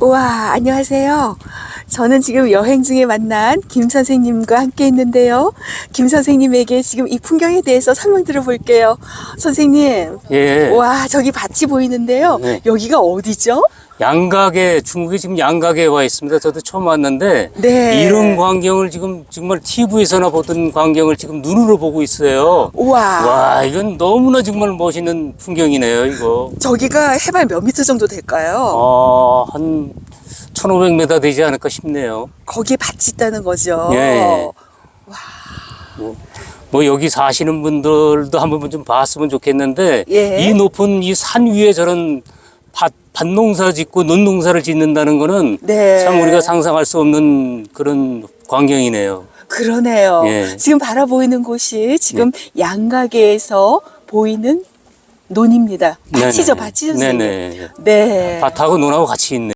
우와, 안녕하세요. 저는 지금 여행 중에 만난 김 선생님과 함께 있는데요. 김 선생님에게 지금 이 풍경에 대해서 설명 들어볼게요. 선생님, 예. 와, 저기 밭이 보이는데요. 네. 여기가 어디죠? 양각에 중국에 지금 양각에 와 있습니다. 저도 처음 왔는데 네. 이런 광경을 지금 정말 TV에서나 보던 광경을 지금 눈으로 보고 있어요. 우와, 와, 이건 너무나 정말 멋있는 풍경이네요, 이거. 저기가 해발 몇 미터 정도 될까요? 어, 한 1500m 되지 않을까 싶네요. 거기에 밭이 있다는 거죠. 예. 뭐 여기 사시는 분들도 한번 좀 봤으면 좋겠는데 예. 이 높은 이 산 위에 저런 밭, 밭 농사 짓고 논 농사를 짓는다는 거는 네. 참 우리가 상상할 수 없는 그런 광경이네요. 그러네요. 예. 지금 바라보이는 곳이 지금 양가계에서 보이는 논입니다. 밭이죠, 네네. 밭이죠, 선생님. 네네. 네. 밭하고 논하고 같이 있네.